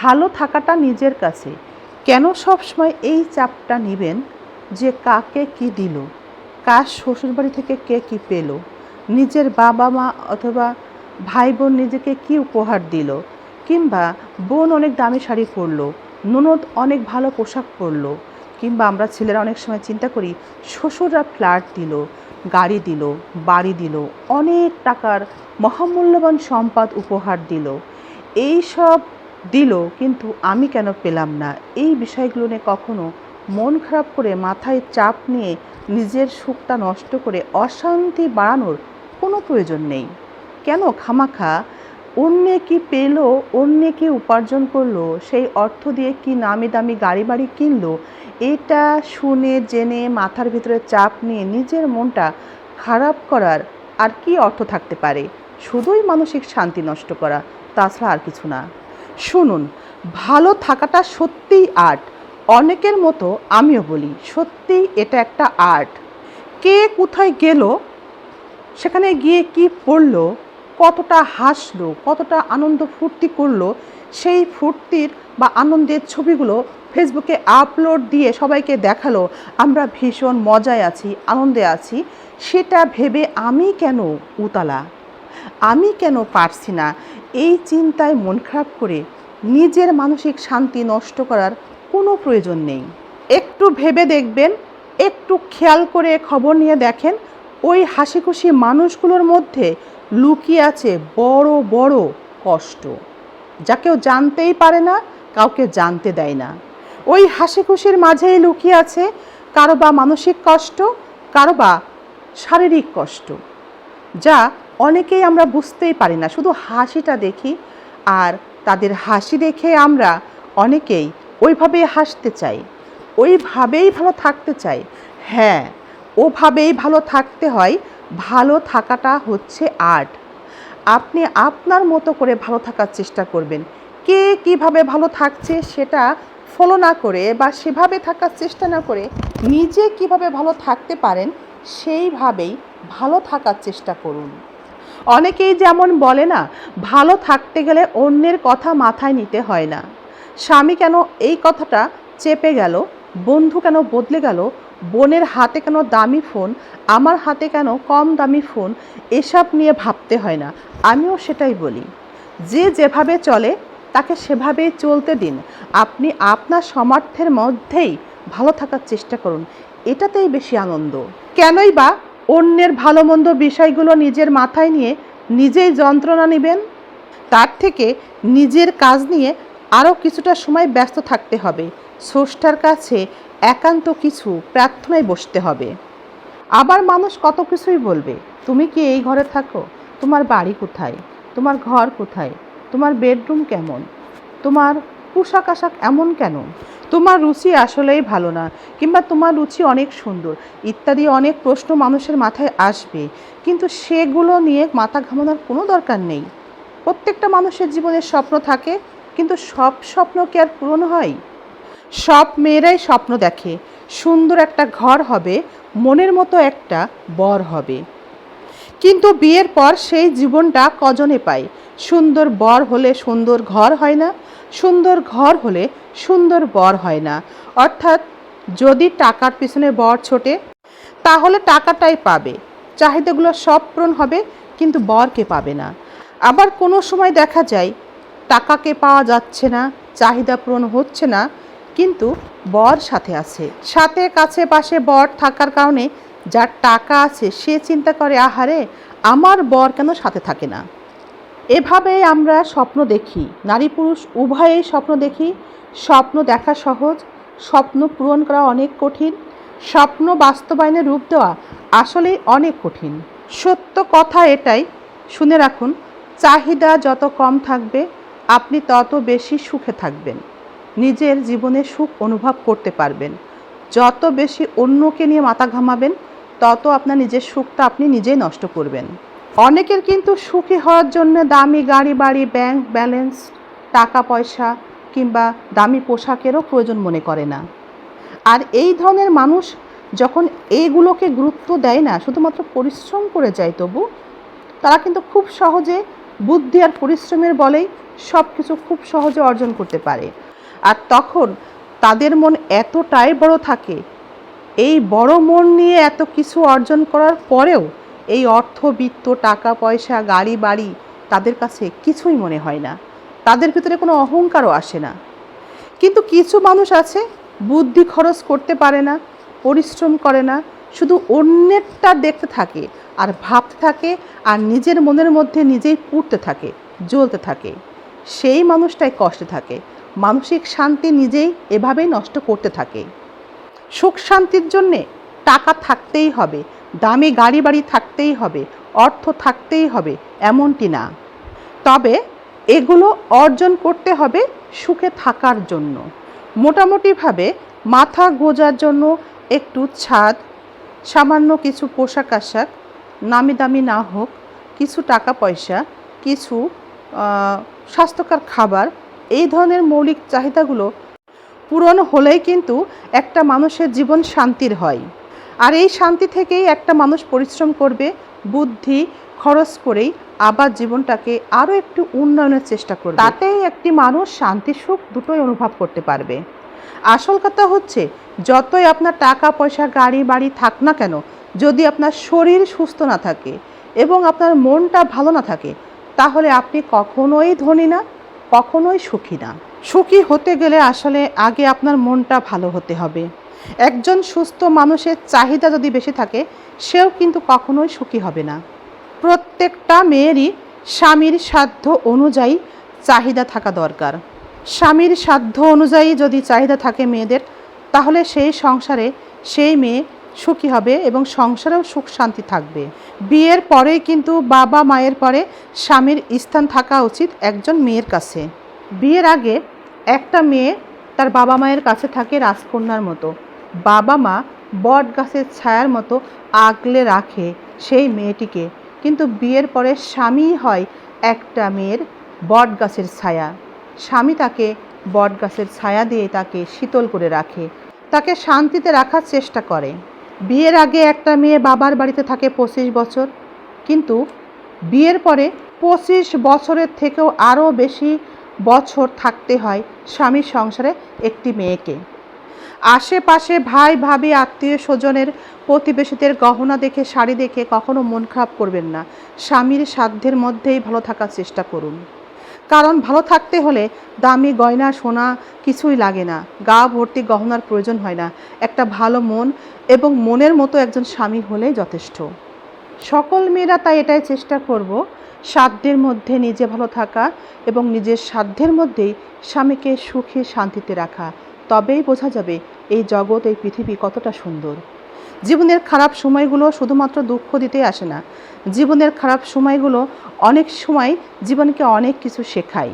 ভালো থাকাটা নিজের কাছে। কেন সবসময় এই চাপটা নেবেন যে কাকে কি দিল? কার শ্বশুরবাড়ি থেকে কে কি পেল? নিজের বাবা মা অথবা ভাই বোন নিজেকে কি উপহার দিল? কিংবা বোন অনেক দামি শাড়ি পরলো, ননদ অনেক ভালো পোশাক পরলো, কিংবা আমরা ছেলেরা অনেক সময় চিন্তা করি, শ্বশুররা ফ্ল্যাট দিল, গাড়ি দিল, বাড়ি দিল, অনেক টাকার মহামূল্যবান সম্পদ উপহার দিল। এই সব দিল, কিন্তু আমি কেন পেলাম না? এই বিষয়গুলো নিয়ে কখনো মন খারাপ করে মাথায় চাপ নিয়ে নিজের সুখটা নষ্ট করে অশান্তি বাড়ানোর কোনো প্রয়োজন নেই। কেন খামাখা? অন্যে কি পেল, অন্যে কি উপার্জন করল, সেই অর্থ দিয়ে কি নামি দামি গাড়ি বাড়ি কিনলো, এটা শুনে, জেনে, মাথার ভিতরে চাপ নিয়ে নিজের মনটা খারাপ করার আর কি অর্থ থাকতে পারে? শুধুই মানসিক শান্তি নষ্ট করা, তাছাড়া আর কিছু না। শুনুন, ভালো থাকাটা সত্যিই আর্ট। অনেকের মতো আমিও বলি, সত্যিই এটা একটা আর্ট। কে কোথায় গেল, সেখানে গিয়ে কি পড়ল, কতটা হাসলো, কতটা আনন্দ ফুর্তি করল, সেই ফুর্তির বা আনন্দের ছবিগুলো ফেসবুকে আপলোড দিয়ে সবাইকে দেখাল, আমরা ভীষণ মজায় আছি, আনন্দে আছি, সেটা ভেবে আমি কেন উতালা? আমি কেন পারছি না? এই চিন্তায় মন খারাপ করে নিজের মানসিক শান্তি নষ্ট করার কোনো প্রয়োজন নেই। একটু ভেবে দেখবেন, একটু খেয়াল করে খবর নিয়ে দেখেন, ওই হাসি খুশি মানুষগুলোর মধ্যে লুকিয়ে আছে বড় বড় কষ্ট। যা কেউ জানতেই পারে না, কাউকে জানতে দেয় না। ওই হাসি খুশির মাঝেই লুকিয়ে আছে কারও বা মানসিক কষ্ট, কারও বা শারীরিক কষ্ট, যা অনেকেই আমরা বুঝতেই পারি না, শুধু হাসিটা দেখি আর তাদের হাসি দেখে আমরা অনেকেই ওইভাবে হাসতে চাই, ওইভাবেই ভালো থাকতে চাই। হ্যাঁ ওভাবেই ভালো থাকতে হয়, ভালো থাকাটা হচ্ছে আর্ট। আপনি আপনার মতো করে ভালো থাকার চেষ্টা করবেন। কে কীভাবে ভালো থাকছে সেটা ফলো না করে বা সেভাবে থাকার চেষ্টা না করে নিজে কীভাবে ভালো থাকতে পারেন, সেইভাবেই ভালো থাকার চেষ্টা করুন। অনেকেই যেমন বলে না, ভালো থাকতে গেলে অন্যের কথা মাথায় নিতে হয় না। স্বামী কেন এই কথাটা চেপে গেল? বন্ধু কেন বদলে গেল? বোনের হাতে কেন দামি ফোন? আমার হাতে কেন কম দামি ফোন? এসব নিয়ে ভাবতে হয় না। আমিও সেটাই বলি। যে যেভাবে চলে, তাকে সেভাবেই চলতে দিন। আপনি আপনার সামর্থ্যের মধ্যেই ভালো থাকার চেষ্টা করুন। এটাতেই বেশি আনন্দ। কেনই বা অন্যের ভালো মন্দ বিষয়গুলো নিজের মাথায় নিয়ে নিজেই যন্ত্রণা নেবেন। তার থেকে নিজের কাজ নিয়ে আরও কিছুটা সময় ব্যস্ত থাকতে হবে। স্রষ্টার কাছে একান্ত কিছু প্রার্থনায় বসতে হবে। আবার মানুষ কত কিছুই বলবে, তুমি কি এই ঘরে থাকো? তোমার বাড়ি কোথায়? তোমার ঘর কোথায়? তোমার বেডরুম কেমন? তোমার পোশাক আশাক এমন কেন? তোমার রুচি আসলেই ভালো না, কিংবা তোমার রুচি অনেক সুন্দর, ইত্যাদি অনেক প্রশ্ন মানুষের মাথায় আসবে, কিন্তু সেগুলো নিয়ে মাথা ঘামানোর কোনো দরকার নেই। প্রত্যেকটা মানুষের জীবনে স্বপ্ন থাকে, কিন্তু সব স্বপ্ন কি আর পূরণ হয়? সব মেয়েরাই স্বপ্ন দেখে, সুন্দর একটা ঘর হবে, মনের মতো একটা বর হবে। কিন্তু বিয়ের পর সেই জীবনটা কজনে পায়? সুন্দর বর হলে সুন্দর ঘর হয় না, সুন্দর ঘর হলে সুন্দর বর হয় না। অর্থাৎ যদি টাকার পিছনে বর ছোটে, তাহলে টাকাটাই পাবে। চাহিদাগুলো সব পূরণ হবে, কিন্তু বরকে পাবে না। আবার কোনো সময় দেখা যায়, টাকাকে পাওয়া যাচ্ছে না, চাহিদা পূরণ হচ্ছে না, কিন্তু বর সাথে আছে। সাথে, কাছে, পাশে বর থাকার কারণে যার টাকা আছে, সে চিন্তা করে, আহারে, আমার বর কেন সাথে থাকে না? এভাবেই আমরা স্বপ্ন দেখি। নারী পুরুষ উভয়েই স্বপ্ন দেখি। স্বপ্ন দেখা সহজ, স্বপ্ন পূরণ করা অনেক কঠিন, স্বপ্ন বাস্তবায়নে রূপ দেওয়া আসলেই অনেক কঠিন। সত্য কথা এটাই। শুনে রাখুন, চাহিদা যত কম থাকবে, আপনি তত বেশি সুখে থাকবেন। নিজের জীবনে সুখ অনুভব করতে পারবেন। যত বেশি অন্যকে নিয়ে মাথা ঘামাবেন তত আপনার নিজের সুখটা আপনি নিজেই নষ্ট করবেন। অনেকের কিন্তু সুখী হওয়ার জন্য দামি গাড়ি, বাড়ি ব্যাংক ব্যালেন্স টাকা পয়সা কিংবা দামি পোশাকেরও প্রয়োজন মনে করে না। আর এই ধরনের মানুষ যখন এইগুলোকে গুরুত্ব দেয় না, শুধুমাত্র পরিশ্রম করে যায় তবু, তারা কিন্তু খুব সহজে বুদ্ধি আর পরিশ্রমের বলেই সব কিছু খুব সহজে অর্জন করতে পারে। আর তখন তাদের মন এতটাই বড় থাকে এই বড় মন নিয়ে এত কিছু অর্জন করার পরেও এই অর্থবিত্ত টাকা, পয়সা, গাড়ি, বাড়ি তাদের কাছে কিছুই মনে হয় না। তাদের ভিতরে কোনো অহংকারও আসে না। কিন্তু কিছু মানুষ আছে, বুদ্ধি খরচ করতে পারে না, পরিশ্রম করে না, শুধু অন্যেরটা দেখতে থাকে আর ভাবতে থাকে আর নিজের মনের মধ্যে নিজেই পুড়তে থাকে, জ্বলতে থাকে। সেই মানুষটাই কষ্টে থাকে। মানসিক শান্তি নিজেই এভাবেই নষ্ট করতে থাকে। সুখ শান্তির জন্যে টাকা থাকতেই হবে, দামি গাড়ি বাড়ি থাকতেই হবে, অর্থ থাকতেই হবে এমনটি না। তবে এগুলো অর্জন করতে হবে সুখে থাকার জন্য। মোটামুটিভাবে মাথা গোজার জন্য একটু ছাদ, সামান্য কিছু পোশাক আশাক, নামি দামি না হোক, কিছু টাকা পয়সা, কিছু স্বাস্থ্যকর খাবার, এই ধরনের মৌলিক চাহিদাগুলো পূরণ হলেই কিন্তু একটা মানুষের জীবন শান্তির হয়। আর এই শান্তি থেকেই একটা মানুষ পরিশ্রম করবে, বুদ্ধি খরচ করেই আবার জীবনটাকে আরও একটু উন্নয়নের চেষ্টা করবে। তাতেই একটি মানুষ শান্তি, সুখ দুটোই অনুভব করতে পারবে। আসল কথা হচ্ছে, যতই আপনার টাকা, পয়সা, গাড়ি, বাড়ি থাক না কেন, যদি আপনার শরীর সুস্থ না থাকে এবং আপনার মনটা ভালো না থাকে, তাহলে আপনি কখনোই ধনী না, কখনোই সুখী না। সুখী হতে গেলে আসলে আগে আপনার মনটা ভালো হতে হবে। একজন সুস্থ মানুষের চাহিদা যদি বেশি থাকে, সেও কিন্তু কখনোই সুখী হবে না। প্রত্যেকটা মেয়েরই স্বামীর সাধ্য অনুযায়ী চাহিদা থাকা দরকার। স্বামীর সাধ্য অনুযায়ী যদি চাহিদা থাকে মেয়েদের, তাহলে সেই সংসারে সেই মেয়ে সুখী হবে এবং সংসারেও সুখ শান্তি থাকবে। বিয়ের পরেই কিন্তু বাবা মায়ের পরে স্বামীর স্থান থাকা উচিত একজন মেয়ের কাছে। বিয়ের আগে একটা মেয়ে তার বাবা মায়ের কাছে থাকে রাজকন্যার মতো। বাবা মা বট গাছের ছায়ার মতো আগলে রাখে সেই মেয়েটিকে। কিন্তু বিয়ের পরে স্বামী হয় একটা মেয়ের বট গাছের ছায়া। স্বামী তাকে বট গাছের ছায়া দিয়ে তাকে শীতল করে রাখে। তাকে শান্তিতে রাখার চেষ্টা করে। বিয়ের আগে একটা মেয়ে বাবার বাড়িতে থাকে পঁচিশ বছর। কিন্তু বিয়ের পরে পঁচিশ বছরের থেকেও আরও বেশি বছর থাকতে হয় স্বামীর সংসারে একটি মেয়েকে। আশেপাশে ভাই, ভাবি, আত্মীয় স্বজনের প্রতিবেশীদের গহনা দেখে, শাড়ি দেখে কখনো মন খারাপ করবেন না। স্বামীর সাধ্যের মধ্যেই ভালো থাকার চেষ্টা করুন। কারণ ভালো থাকতে হলে দামি গয়না, সোনা কিছুই লাগে না। গা ভর্তি গহনার প্রয়োজন হয় না। একটা ভালো মন এবং মনের মতো একজন স্বামী হলেই যথেষ্ট। সকল মেয়েরা তাই এটাই চেষ্টা করব, সাধ্যের মধ্যে নিজে ভালো থাকা এবং নিজের সাধ্যের মধ্যেই স্বামীকে সুখে শান্তিতে রাখা। তবেই বোঝা যাবে এই জগৎ, এই পৃথিবী কতটা সুন্দর। জীবনের খারাপ সময়গুলো শুধুমাত্র দুঃখ দিতে আসে না। জীবনের খারাপ সময়গুলো অনেক সময় জীবনকে অনেক কিছু শেখায়।